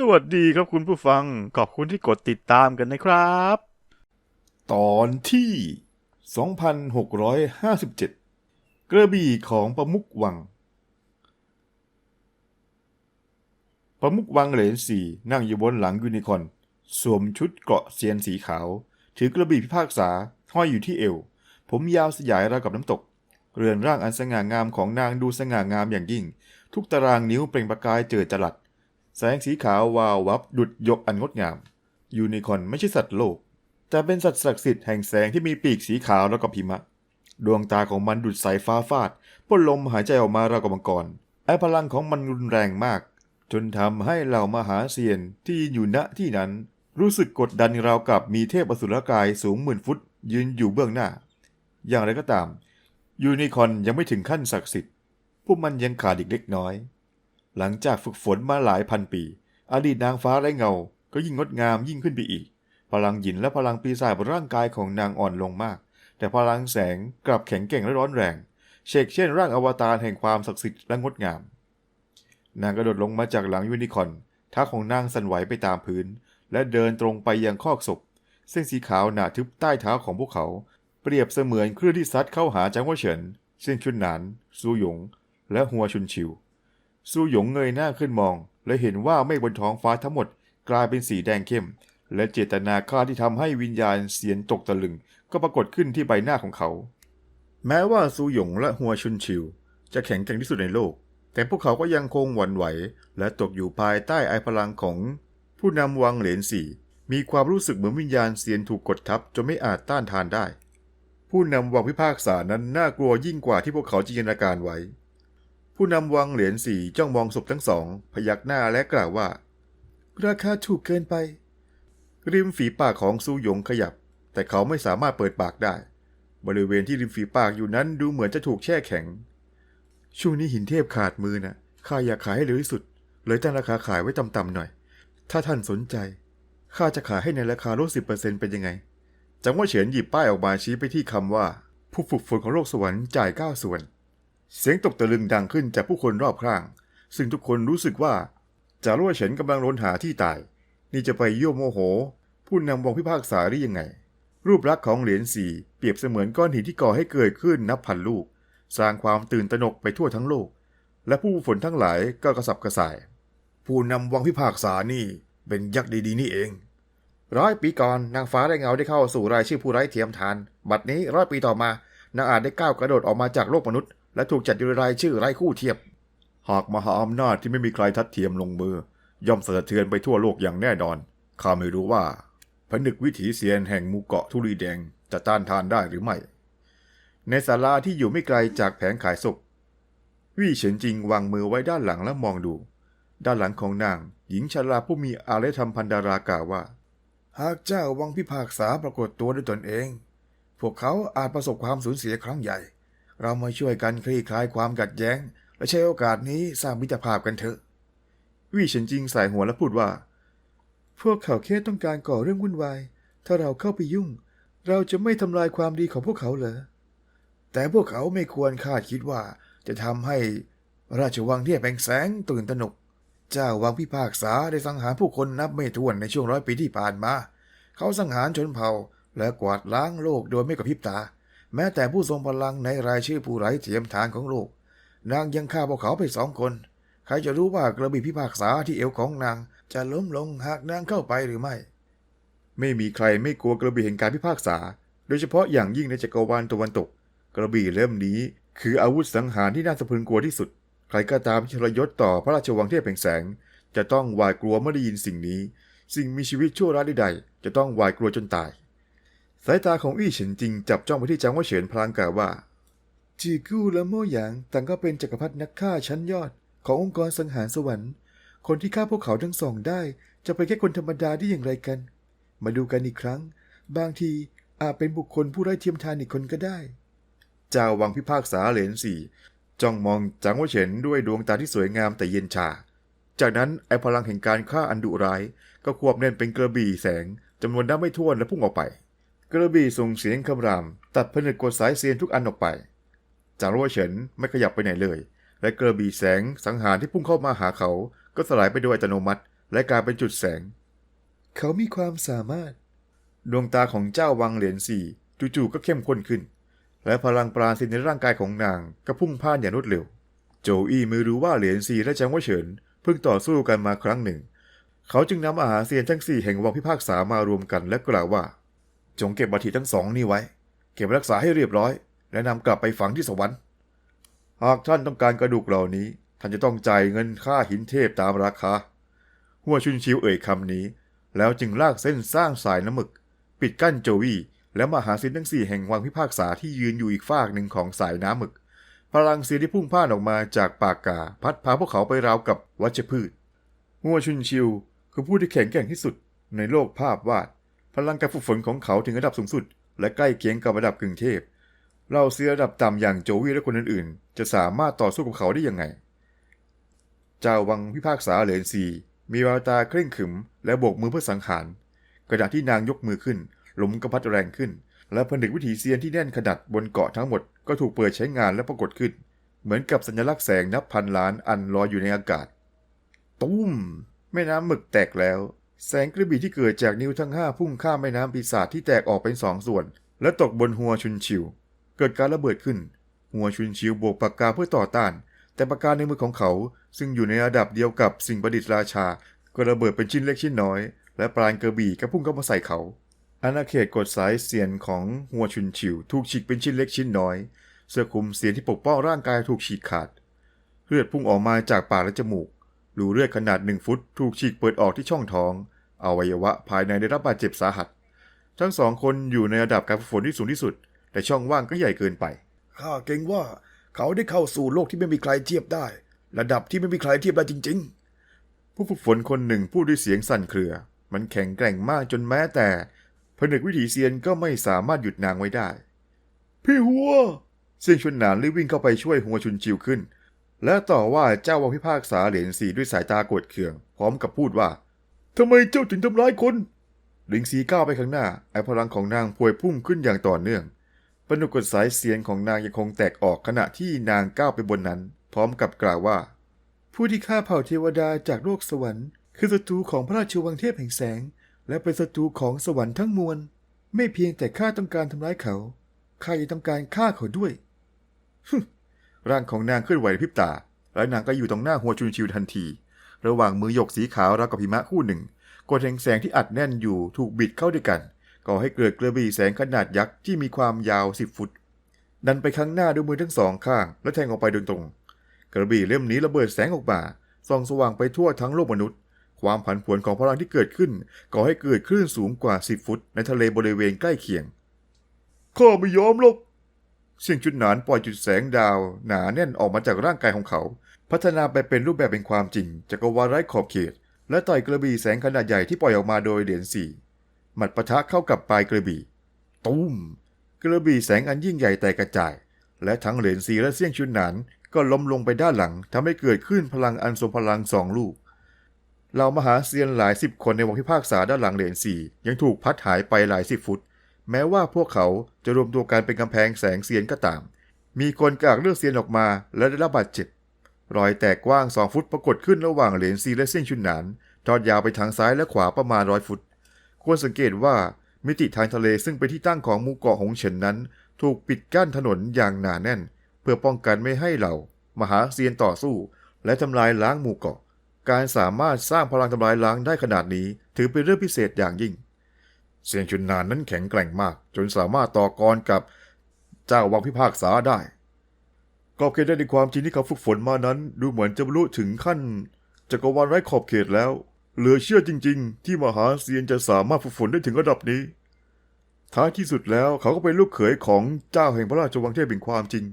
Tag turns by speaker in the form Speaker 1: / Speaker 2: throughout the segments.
Speaker 1: สวัสดีครับคุณผู้ฟัง ขอบคุณที่กดติดตามกันนะครับ
Speaker 2: ตอนที่ 2657 กระบี่ของประมุกวัง ประมุกวังเหรนสี่นั่งอยู่บนหลังยูนิคอนสวมชุดเกราะเซียนสีขาว ถือกระบี่พิพากษาห้อยอยู่ที่เอว ผมยาวสยายราวกับน้ำตก เรือนร่างอันสง่างามของนางดูสง่างามอย่างยิ่ง ทุกตารางนิ้วเปล่งประกายเจิดจรัส แสงสีขาววาววับดุดยกอันงดงาม ยูนิคอนไม่ใช่สัตว์โลก แต่เป็นสัตว์ศักดิ์สิทธิ์แห่งแสงที่มีปีกสีขาวแล้วก็พิมะ ดวงตาของมันดุดสายฟ้าฟาดพ่นลมหายใจออกมาราวกับมังกรไอพลังของมันรุนแรงมาก จนทำให้เหล่ามหาเซียนที่อยู่ณที่นั้น รู้สึกกดดันราวกับมีเทพอสุรกายสูงหมื่นฟุต ยืนอยู่เบื้องหน้า อย่างไรก็ตาม ยูนิคอนยังไม่ถึงขั้นศักดิ์สิทธิ์พวกมันยังขาดอีกเล็กน้อย หลังจากฝึกฝนมาหลายพันปี อดีตนางฟ้าไร้เงา ก็ยิ่งงดงามยิ่งขึ้นไปอีก พลังหยินและพลังปีศาจบนร่างกายของนางอ่อนลงมาก แต่พลังแสงกลับแข็งแกร่งและร้อนแรง เชกเช่นร่างอวตารแห่งความศักดิ์สิทธิ์และงดงาม นางกระโดดลงมาจากหลังยูนิคอนท้าของนางสั่นไหวไปตามพื้น และเดินตรงไปยังคอกศพ เส้นสีขาวหนาทึบใต้เท้าของพวกเขา เปรียบเสมือนคลื่นที่ซัดเข้าหาจางหัวเฉินเส้นชุนหนานซูหยง และหัวชุนชิว ซูหยงเงยหน้าขึ้นมอง และเห็นว่าเมฆบนท้องฟ้าทั้งหมดกลายเป็นสีแดงเข้ม และเจตนาฆ่าที่ทำให้วิญญาณเสียนตกตะลึง ก็ปรากฏขึ้นที่ใบหน้าของเขา แม้ว่าซูหยงและหัวชุนชิว จะแข็งแกร่งที่สุดในโลก แต่พวกเขาก็ยังคงหวั่นไหว และตกอยู่ภายใต้ไอพลังของ ผู้นำวังเหรียญสี่มีความรู้สึกเหมือนวิญญาณเสียนถูกกดทับจนไม่อาจต้านทานได้ ผู้นำวังพิพากษานั้นน่ากลัวยิ่งกว่าที่พวกเขาจินตนาการไว้ ผู้นำวังเหรียญสี่จ้องมองศพทั้งสอง พยักหน้าและกล่าวว่า ราคาถูกเกินไป ริมฝีปากของซูหยงขยับ แต่เขาไม่สามารถเปิดปากได้ บริเวณที่ริมฝีปากอยู่นั้นดูเหมือนจะถูกแช่แข็ง ช่วงนี้หินเทพขาดมือนะข้าอยากขายให้เร็วที่สุด เลยตั้งราคาขายไว้ต่ำๆหน่อย ถ้าท่านสนใจข้าจะขายให้ในราคาลดสิบเปอร์เซ็นต์เป็นยังไงจังหวะเฉินหยิบป้ายออกมาชี้ไปที่คำว่า ผู้ฝึกฝนของโลกสวรรค์จ่ายเก้าส่วน เสียงตกตะลึงดังขึ้นจากผู้คนรอบข้าง ซึ่งทุกคนรู้สึกว่าจารั่วเฉินกำลังรนหาที่ตาย นี่จะไปโย่โมโห ผู้นำวงพิพากษาได้ยังไง รูปลักษณ์ของเหรียญสี่เปรียบเสมือนก้อนหินที่ก่อให้เกิดขึ้นนับพันลูก สร้างความตื่นตระหนกไปทั่วทั้งโลก และผู้ฝนทั้งหลายก็กระสับกระส่าย ผู้นำวังพิพากษานี่เป็นยักษ์ดีๆนี่เอง ร้อยปีก่อนนางฟ้าได้เงาได้เข้าสู่รายชื่อผู้ไร้เทียมทาน บัดนี้ร้อยปีต่อมานางอาจได้ก้าวกระโดดออกมาจากโลกมนุษย์ และถูกจัดอยู่ในรายชื่อไร้คู่เทียบ หากมหาอำนาจที่ไม่มีใครทัดเทียมลงมือ ย่อมสะเทือนไปทั่วโลกอย่างแน่นอน ข้าไม่รู้ว่าผนึกวิถีเซียนแห่งหมูเกาะทุรีแดงจะต้านทานได้หรือไม่ ในศาลาที่อยู่ไม่ไกลจากแผงขายศพวี่เฉินจิงวางมือไว้ด้านหลังและมองดู ด้านหลังของนาง หญิงชราผู้มีอารยธรรมพันดารากล่าวว่า หากเจ้าวังพิพากษาปรากฏตัวด้วยตนเอง พวกเขาอาจประสบความสูญเสียครั้งใหญ่ เรามาช่วยกันคลี่คลายความขัดแย้ง และใช้โอกาสนี้สร้างมิตรภาพกันเถอะ วี่เฉินจิงสายหัวและพูดว่า พวกเขาแค่ต้องการก่อเรื่องวุ่นวาย ถ้าเราเข้าไปยุ่ง เราจะไม่ทำลายความดีของพวกเขาเหรอ แต่พวกเขาไม่ควรคาดคิดว่าจะทำให้ราชวังที่แปลงแสงตื่นตระหนก เจ้าวังพิพากษาได้สังหารผู้คนนับไม่ถ้วนในช่วงร้อยปีที่ผ่านมา เขาสังหารชนเผ่าและกวาดล้างโลกโดยไม่กระพริบตา แม้แต่ผู้ทรงพลังในรายชื่อผู้ไร้เทียมทานของโลก นางยังฆ่าพวกเขาไปสองคน ใครจะรู้ว่ากระบี่พิพากษาที่เอวของนางจะล้มลงหากนางเข้าไปหรือไม่ ไม่มีใครไม่กลัวกระบี่แห่งการพิพากษา โดยเฉพาะอย่างยิ่งในจักรวาลตะวันตก กระบี่เล่มนี้ คืออาวุธสังหารที่น่าสะพรึงกลัวที่สุด ใครก็ตามที่ทรยศต่อพระราชวังเทพแห่งแสง จะต้องหวาดกลัวเมื่อได้ยินสิ่งนี้ สิ่งมีชีวิตชั่วร้ายใดๆจะต้องหวาดกลัวจนตาย สายตาของอี้เฉินจริงจับจ้องไปที่จางหว่าเฉินพลางกล่าวว่า จีกู้และโม่หยางต่างก็เป็นจักรพรรดินักฆ่าชั้นยอดขององค์กรสังหารสวรรค์ คนที่ฆ่าพวกเขาทั้งสองได้ จะเป็นแค่คนธรรมดาได้อย่างไรกัน มาดูกันอีกครั้ง บางทีอาจเป็นบุคคลผู้ไร้เทียมทานอีกคนก็ได้เจ้าวังพิพากษาเหรียญสี่จ้องมองจางหว่าเฉินด้วยดวงตาที่สวยงามแต่เย็นชา จากนั้นไอพลังแห่งการฆ่าอันดุร้าย ก็ควบแน่นเป็นกระบี่แสงจำนวนนับไม่ถ้วนและพุ่งออกไป กระบี่ส่งเสียงคำราม ตัดผนึกกดสายเซียนทุกอันออกไป จางหว่าเฉินไม่ขยับไปไหนเลย และกระบี่แสงสังหารที่พุ่งเข้ามาหาเขา ก็สลายไปโดยอัตโนมัติ และกลายเป็นจุดแสง เขามีความสามารถ ดวงตาของเจ้าวังเหรียญสี่จู่ๆก็เข้มข้นขึ้น และพลังปราณสินในร่างกายของนางก็พุ่งพ่านอย่างรวดเร็ว โจอี้ไม่รู้ว่าเหรียญซีและจางว่าเฉินเพิ่งต่อสู้กันมาครั้งหนึ่ง เขาจึงนำอาหารเซียนทั้งสี่แห่งวังพิพากษามารวมกันและกล่าวว่า จงเก็บบัตรทั้งสองนี้ไว้ เก็บรักษาให้เรียบร้อย และนำกลับไปฝังที่สวรรค์ หากท่านต้องการกระดูกเหล่านี้ ท่านจะต้องจ่ายเงินค่าหินเทพตามราคา หัวชุนชิวเอ่ยคำนี้ แล้วจึงลากเส้นสร้างสายน้ำหมึก ปิดกั้นโจวี่และมหาศิลป์ทั้งสี่แห่งวังพิพากษาที่ยืนอยู่อีกฝากหนึ่งของสายน้ำหมึก พลังเสียงที่พุ่งพ่านออกมาจากปากกา พัดพาพวกเขาไปราวกับวัชพืชหัวชุนชิวคือผู้ที่แข็งแกร่งที่สุดในโลกภาพวาด พลังการฝึกฝนของเขาถึงระดับสูงสุด และใกล้เคียงกับระดับกึ่งเทพ เราเสียระดับต่ำอย่างโจวี่และคนอื่นๆ จะสามารถต่อสู้กับเขาได้ยังไง เจ้าวังพิพากษาเหรียญซีมีแววตาเคร่งขรึม และโบกมือเพื่อสังหารกระดาษที่นางยกมือขึ้นลมก็พัดแรงขึ้น และผนึกวิถีเซียนที่แน่นขนาดบนเกาะทั้งหมดก็ถูกเปิดใช้งานและปรากฏขึ้น เหมือนกับสัญลักษณ์แสงนับพันล้านอันลอยอยู่ในอากาศ ตุ้มแม่น้ำหมึกแตกแล้ว แสงกระบี่ที่เกิดจากนิ้วทั้งห้าพุ่งข้ามแม่น้ำปีศาจที่แตกออกเป็นสองส่วน และตกบนหัวชุนชิว เกิดการระเบิดขึ้น หัวชุนชิวโบกปากกาเพื่อต่อต้าน แต่ปากกาในมือของเขา ซึ่งอยู่ในระดับเดียวกับสิ่งประดิษฐ์ราชา ก็ระเบิดเป็นชิ้นเล็กชิ้นน้อย และปลายกระบี่ก็พุ่งเข้ามาใส่เขาอาณาเขตกดสายเสียนของหัวชุนชิว ถูกฉีกเป็นชิ้นเล็กชิ้นน้อย เสื้อคลุมเสียนที่ปกป้องร่างกายถูกฉีกขาด เลือดพุ่งออกมาจากปากและจมูก รูเลือดขนาดหนึ่งฟุตถูกฉีกเปิดออกที่ช่องท้อง อวัยวะภายในได้รับบาดเจ็บสาหัส ทั้งสองคนอยู่ในระดับการฝึกฝนที่สูงที่สุด แต่ช่องว่างก็ใหญ่เกินไป ข้าเกรงว่าเขาได้เข้าสู่โลกที่ไม่มีใครเทียบได้ ระดับที่ไม่มีใครเทียบได้จริง ๆ ผู้ฝึกฝนคนหนึ่งพูดด้วยเสียงสั่นเครือ มันแข็งแกร่งมากจนแม้แต่ผนึกวิถีเซียนก็ไม่สามารถหยุดนางไว้ได้ พี่หัวเสียงชวนหนานรีบวิ่งเข้าไปช่วยหัวชุนจิวขึ้น และต่อว่าเจ้าวังพิพากษาเหรียญสีด้วยสายตาโกรธเคือง พร้อมกับพูดว่าทำไมเจ้าถึงทำร้ายคนหลิงสีก้าวไปข้างหน้า ไอพลังของนางพวยพุ่งขึ้นอย่างต่อเนื่องปนุกดสายเสียงของนางยังคงแตกออกขณะที่นางก้าวไปบนนั้น พร้อมกับกล่าวว่า ผู้ที่ฆ่าเผ่าเทวดาจากโลกสวรรค์ คือศัตรูของพระราชวังเทพแห่งแสง และเป็นศัตรูของสวรรค์ทั้งมวล ไม่เพียงแต่ข้าต้องการทำร้ายเขาข้ายังต้องการฆ่าเขาด้วย ร่างของนางเคลื่อนไหวในพริบตา และนางก็อยู่ตรงหน้าหัวชุนชิวทันที ระหว่างมือหยกสีขาวราวกับหิมะคู่หนึ่งกดแห่งแสงที่อัดแน่นอยู่ถูกบิดเข้าด้วยกัน ก่อให้เกิดกระบี่แสงขนาดยักษ์ที่มีความยาวสิบฟุต ดันไปข้างหน้าด้วยมือทั้งสองข้าง และแทงออกไปโดยตรง กระบี่เล่มนี้ระเบิดแสงออกมาส่องสว่างไปทั่วทั้งโลกมนุษย์ ความผันผวนของพลังที่เกิดขึ้น ก่อให้เกิดคลื่นสูงกว่าสิบฟุต ในทะเลบริเวณใกล้เคียงข้าไม่ยอมหรอก เสียงจุดหนานปล่อยจุดแสงดาวหนาแน่นออกมาจากร่างกายของเขา พัฒนาไปเป็นรูปแบบเป็นความจริงจักรวาลไร้ขอบเขต และต่อยกระบี่แสงขนาดใหญ่ที่ปล่อยออกมาโดยเหรียญสี่หมัดปะทะเข้ากับปลายกระบี่ตุ้ม กระบี่แสงอันยิ่งใหญ่แตกกระจาย และทั้งเหรียญสีและเสี่ยงชุนหนานก็ล้มลงไปด้านหลังทำให้เกิดขึ้นพลังอันทรงพลังสองลูกเหล่ามหาเซียนหลายสิบคนในวงพิพากษาด้านหลังเหรียญสี่ยังถูกพัดหายไปหลายสิบฟุต แม้ว่าพวกเขาจะรวมตัวกันเป็นกำแพงแสงเซียนก็ตาม มีคนกากเลือดเซียนออกมาและได้รับบาดเจ็บ รอยแตกกว้างสองฟุตปรากฏขึ้นระหว่างเหรียญซีและเส้นชุนหนาน ทอดยาวไปทางซ้ายและขวาประมาณร้อยฟุต ควรสังเกตว่ามิติทางทะเลซึ่งเป็นที่ตั้งของหมู่เกาะหงเฉินนั้น ถูกปิดกั้นถนนอย่างหนาแน่น เพื่อป้องกันไม่ให้เหล่ามหาเซียนต่อสู้ และทำลายล้างหมู่เกาะ การสามารถสร้างพลังทำลายล้างได้ขนาดนี้ ถือเป็นเรื่องพิเศษอย่างยิ่ง เซียนชุนนานนั้นแข็งแกร่งมาก จนสามารถต่อกรกับเจ้าวังพิพากษาได้ขอบเขตได้ในความจริงที่เขาฝึกฝนมานั้น ดูเหมือนจะบรรลุถึงขั้นจักรวาลไร้ขอบเขตแล้ว เหลือเชื่อจริง ๆ ที่มหาเซียนจะสามารถฝึกฝนได้ถึงระดับนี้ ท้ายที่สุดแล้วเขาก็เป็นลูกเขยของเจ้าแห่งพระราชวังเทพเป็นความจริง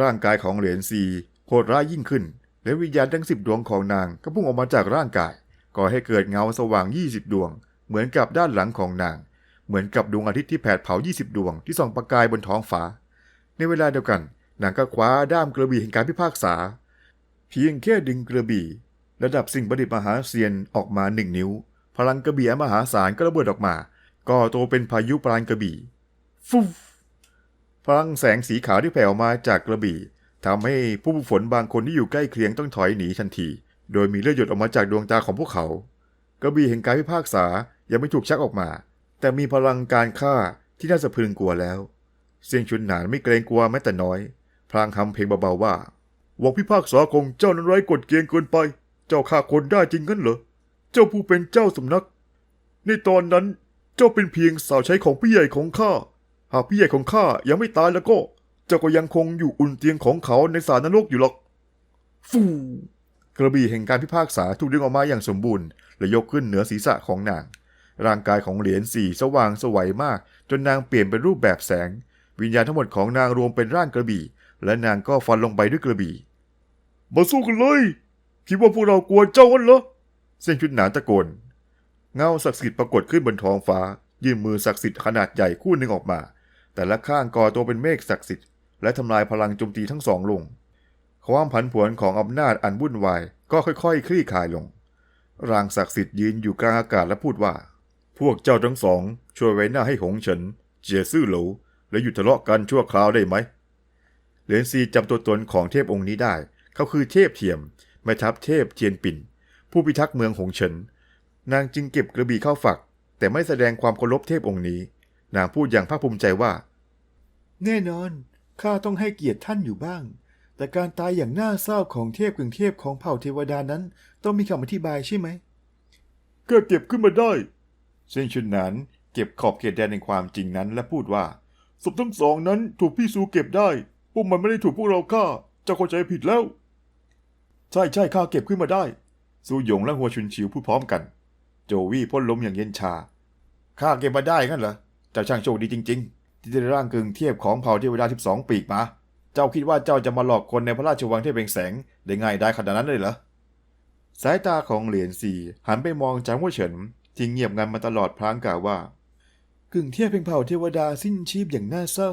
Speaker 2: ร่างกายของเหรียญซีโหดร้ายยิ่งขึ้น และวิญญาณทั้งสิบดวงของนางก็พุ่งออกมาจากร่างกายก่อให้เกิดเงาสว่าง20ดวง เหมือนกับด้านหลังของนาง เหมือนกับดวงอาทิตย์ที่แผดเผา 20 ดวงที่ส่องประกายบนท้องฟ้า ในเวลาเดียวกันนางก็คว้าด้ามกระบี่แห่งการพิพากษา เพียงแค่ดึงกระบี่ ระดับสิ่งประดิษฐ์มหาเซียนออกมาหนึ่งนิ้ว พลังกระบี่มหาศาลก็ระเบิดออกมาก่อตัวเป็นพายุปราณกระบี่ฟุบพลังแสงสีขาวที่แผ่ออกมาจากกระบี่ทำให้ผู้ฝึกฝนบางคนที่อยู่ใกล้เคียงต้องถอยหนีทันที โดยมีเลือดหยดออกมาจากดวงตาของพวกเขา กระบี่แห่งการพิพากษา ยังไม่ถูกชักออกมา แต่มีพลังการฆ่าที่น่าสะพรึงกลัวแล้วเสียงชุนหนานไม่เกรงกลัวแม้แต่น้อย พลางทำเพลงเบาๆว่าวังพิพากษาของเจ้านั้นไร้กฎเกณฑ์เกินไป เจ้าฆ่าคนได้จริงงั้นเหรอ เจ้าผู้เป็นเจ้าสำนัก ในตอนนั้นเจ้าเป็นเพียงสาวใช้ของพี่ใหญ่ของข้า หากพี่ใหญ่ของข้ายังไม่ตายแล้วก็ เจ้าก็ยังคงอยู่อุ่นเตียงของเขาในสารนรกอยู่หรอก ฟูกระบี่แห่งการพิพากษาถูกดึงออกมาอย่างสมบูรณ์และยกขึ้นเหนือศีรษะของนาง ร่างกายของเหรียญสี่สว่างสวัยมาก จนนางเปลี่ยนเป็นรูปแบบแสง วิญญาณทั้งหมดของนางรวมเป็นร่างกระบี่ และนางก็ฟันลงไปด้วยกระบี่ มาสู้กันเลย คิดว่าพวกเรากลัวเจ้ากันเหรอเส้นชุดหนานตะโกนเงาศักดิ์สิทธิ์ปรากฏขึ้นบนท้องฟ้า ยื่นมือศักดิ์สิทธิ์ขนาดใหญ่คู่หนึ่งออกมา แต่ละข้างก่อตัวเป็นเมฆศักดิ์สิทธิ์และทำลายพลังโจมตีทั้งสองลง ความผันผวนของอำนาจอันวุ่นวายก็ค่อยๆ คลี่คลายลง ร่างศักดิ์สิทธิ์ยืนอยู่กลางอากาศและพูดว่า พวกเจ้าทั้งสอง ช่วยไว้หน้าให้หงเฉิน เจียซื่อเหลวและหยุดทะเลาะกันชั่วคราวได้ไหม เหรียญซีจำตัวตนของเทพองค์นี้ได้ เขาคือเทพเทียมแม่ทัพเทพเจียนปิ่น ผู้พิทักษ์เมืองหงเฉิน นางจึงเก็บกระบี่เข้าฝัก แต่ไม่แสดงความเคารพเทพองค์นี้ นางพูดอย่างภาคภูมิใจว่า แน่นอนข้าต้องให้เกียรติท่านอยู่บ้าง แต่การตายอย่างน่าเศร้าของเทพกึ่งเทพของเผ่าเทวดานั้น ต้องมีคำอธิบายใช่ไหมก็เก็บขึ้นมาได้เซิงชุนหนานเก็บขอบเขตแดนในความจริงนั้นและพูดว่าศพทั้งสองนั้นถูกพี่ซูเก็บได้ พวกมันไม่ได้ถูกพวกเราฆ่าเจ้าเข้าใจผิดแล้ว ใช่ใช่ข้าเก็บขึ้นมาได้ ซูหยงและหัวชุนชิวพูดพร้อมกัน โจวี่พ่นลมอย่างเย็นชาข้าเก็บมาได้งั้นเหรอเจ้าช่างโชคดีจริง ๆ ที่ได้ร่างกึ่งเทียบของเผ่าเทวดาสิบสองปีกมา เจ้าคิดว่าเจ้าจะมาหลอกคนในพระราชวังเทพเปล่งแสงได้ง่ายได้ขนาดนั้นเลยเหรอสายตาของเหรียญสี่หันไปมองจางหัวเฉิน ที่เงียบงันมาตลอดพลางกล่าวว่ากึ่งเทียบเพียงเผ่าเทวดาสิ้นชีพอย่างน่าเศร้า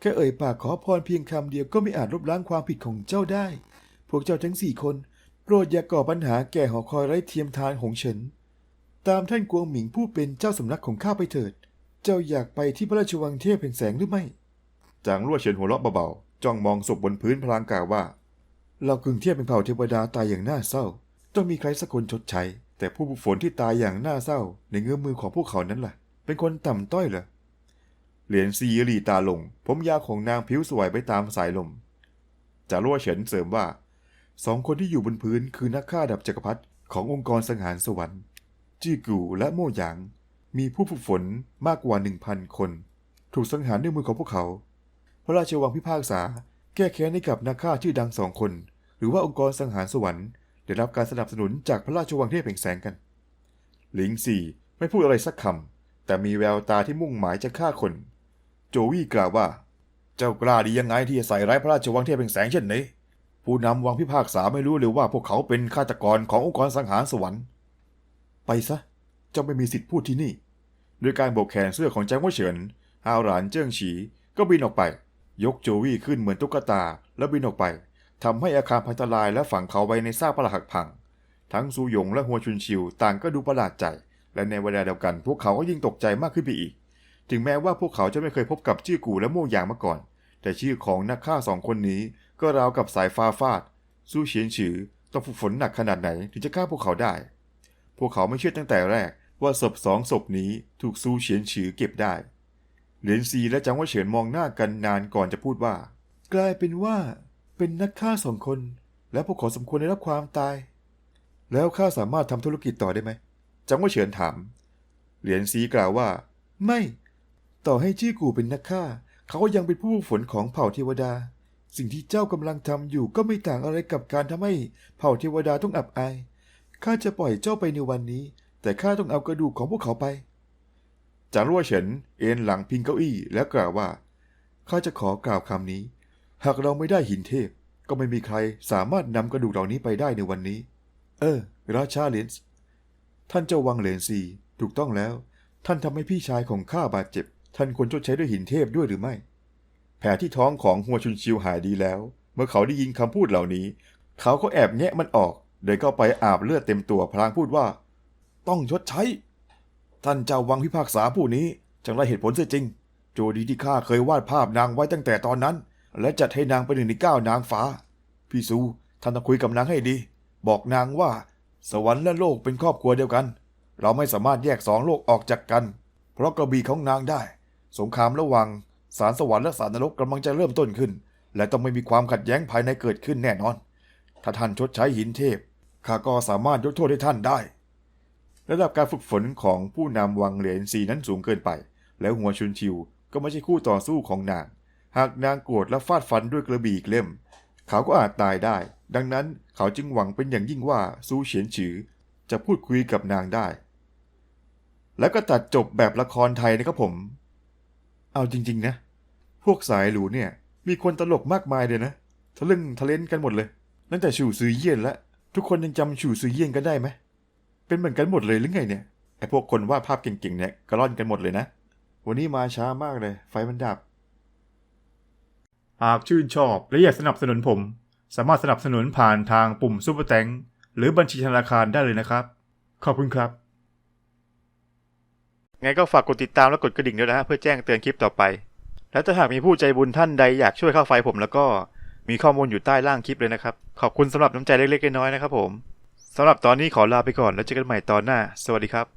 Speaker 2: แค่เอ่ยปากขอพรเพียงคำเดียวก็ไม่อาจลบล้างความผิดของเจ้าได้ พวกเจ้าทั้งสี่คนโปรดอย่าก่อปัญหาแก่หอคอยไร้เทียมทานของเฉินตามท่านกวงหมิงผู้เป็นเจ้าสำนักของข้าไปเถิด เจ้าอยากไปที่พระราชวังเทพแห่งแสงหรือไม่ จางรั่วเฉินหัวเราะเบาๆ จ้องมองศพบนพื้นพลางกล่าวว่า เรากึ่งเทียบเป็นเผ่าเทวดาตายอย่างน่าเศร้า ต้องมีใครสักคนชดใช้ แต่ผู้บุฝนที่ตายอย่างน่าเศร้าในเงื้อมือของพวกเขานั้นล่ะ เป็นคนต่ำต้อยเหรอ เหรียญซีหลีตาลง ผมยาวของนางผิวสวยไปตามสายลมจารัวเฉินเสริมว่า สองคนที่อยู่บนพื้นคือนักฆ่าดับจักรพรรดิขององค์กรสังหารสวรรค์ จี้กูและโม่หยาง มีผู้ฝึกฝนมากกว่าหนึ่งพันคน ถูกสังหารด้วยมือของพวกเขา พระราชวังพิพากษา แก้แค้นให้กับนักฆ่าชื่อดังสองคน หรือว่าองค์กรสังหารสวรรค์ ได้รับการสนับสนุนจากพระราชวังเทพแห่งแสงกัน หลิงสี่ไม่พูดอะไรสักคำแต่มีแววตาที่มุ่งหมายจะฆ่าคน โจวี่กล่าวว่า เจ้ากล้าดียังไงที่จะใส่ร้ายพระราชวังเทพแห่งแสงเช่นนี้ ผู้นำวังพิพากษาไม่รู้เลยว่าพวกเขาเป็นฆาตกรขององค์กรสังหารสวรรค์ ไปซะ เจ้าไม่มีสิทธิ์พูดที่นี่ด้วยการโบกแขนเสื้อของแจ้งว่าเฉินฮาวหลานเจิ้งฉีก็บินออกไป ยกโจวี่ขึ้นเหมือนตุ๊กตาแล้วบินออกไป ทำให้อาคารพังทลายและฝังเขาไว้ในซากปรักหักพัง ทั้งซูหยงและหัวชุนชิวต่างก็ดูประหลาดใจ และในเวลาเดียวกันพวกเขาก็ยิ่งตกใจมากขึ้นไปอีก ถึงแม้ว่าพวกเขาจะไม่เคยพบกับชื่อกูและโม่หยางมาก่อน แต่ชื่อของนักฆ่าสองคนนี้ก็ราวกับสายฟ้าฟาดสู้เฉียนฉือต้องฝึกฝนหนักขนาดไหนถึงจะฆ่าพวกเขาได้ พวกเขาไม่เชื่อตั้งแต่แรกว่าศพสองศพนี้ถูกซูเฉียนฉือเก็บได้ เหรียญซีและจังว่าเฉินมองหน้ากันนานก่อนจะพูดว่า กลายเป็นว่า เป็นนักฆ่าสองคน และพวกเขาสมควรได้รับความตาย แล้วข้าสามารถทำธุรกิจต่อได้ไหมจังว่าเฉินถาม เหรียญซีกล่าวว่า ไม่ ต่อให้จี้กูเป็นนักฆ่า เขาก็ยังเป็นผู้ฝนของเผ่าเทวดา สิ่งที่เจ้ากำลังทำอยู่ก็ไม่ต่างอะไรกับการทำให้เผ่าเทวดาต้องอับอายข้าจะปล่อยเจ้าไปในวันนี้ แต่ข้าต้องเอากระดูกของพวกเขาไปจางรั่วเฉินเอ็นหลังพิงเก้าอี้แล้วกล่าวว่าข้าจะขอกล่าวคำนี้ หากเราไม่ได้หินเทพ ก็ไม่มีใครสามารถนำกระดูกเหล่านี้ไปได้ในวันนี้ เออ ราชาเลนส์ท่านเจ้าวังเหลนซีถูกต้องแล้ว ท่านทำให้พี่ชายของข้าบาดเจ็บ ท่านควรชดใช้ด้วยหินเทพด้วยหรือไม่ แผลที่ท้องของหัวชุนชิวหายดีแล้ว เมื่อเขาได้ยินคำพูดเหล่านี้ เขาก็แอบแงะมันออกเดินเข้าไปอาบเลือดเต็มตัวพลางพูดว่า ต้องชดใช้ ท่านเจ้าวังพิพากษาผู้นี้จังไรเหตุผลเสียจริง โจดีที่ข้าเคยวาดภาพนางไว้ตั้งแต่ตอนนั้น และจัดให้นางเป็นหนึ่งในเก้านางฟ้า พี่ซูท่านต้องคุยกับนางให้ดี บอกนางว่า สวรรค์และโลกเป็นครอบครัวเดียวกัน เราไม่สามารถแยกสองโลกออกจากกัน เพราะกระบี่ของนางได้ สงครามระหว่างสารสวรรค์และสารนรกกำลังจะเริ่มต้นขึ้น และต้องไม่มีความขัดแย้งภายในเกิดขึ้นแน่นอน ถ้าท่านชดใช้หินเทพข้าก็สามารถยกโทษให้ท่านได้ ระดับการฝึกฝนของผู้นำวังเหรียญสีนั้นสูงเกินไป แล้วหัวชุนชิวก็ไม่ใช่คู่ต่อสู้ของนาง หากนางโกรธและฟาดฟันด้วยกระบี่อีกเล่ม เขาก็อาจตายได้ ดังนั้นเขาจึงหวังเป็นอย่างยิ่งว่าซูเฉียนฉือ จะพูดคุยกับนางได้ แล้วก็ตัดจบแบบละครไทยนะครับผม เอาจริงๆนะ พวกสายหลูเนี่ย มีคนตลกมากมายเลยนะทะลึ่งทะเลนกันหมดเลยตั้งแต่ฉู่ซือเยี่ยนแล้วทุกคนยังจำฉู่ซือเยี่ยนกันได้ไหมเป็นเหมือนกันหมดเลยหรือไงเนี่ยไอพวกคนวาดภาพเก่งๆเนี่ยกระล่อนกันหมดเลยนะ วันนี้มาช้ามากเลย ไฟมันดับ
Speaker 3: หากชื่นชอบและอยากสนับสนุนผม สามารถสนับสนุนผ่านทางปุ่มซุปเปอร์แตงหรือบัญชีธนาคารได้เลยนะครับ ขอบคุณครับ
Speaker 1: ไงก็ฝากกดติดตามและกดกระดิ่งด้วยนะฮะเพื่อแจ้งเตือนคลิปต่อไป และถ้าหากมีผู้ใจบุญท่านใดอยากช่วยค่าไฟผมแล้วก็มีข้อมูลอยู่ใต้ล่างคลิปเลยนะครับ ขอบคุณสำหรับน้ำใจเล็กๆน้อยๆนะครับผมสำหรับตอนนี้ขอลาไปก่อนแล้วเจอกันใหม่ตอนหน้า สวัสดีครับ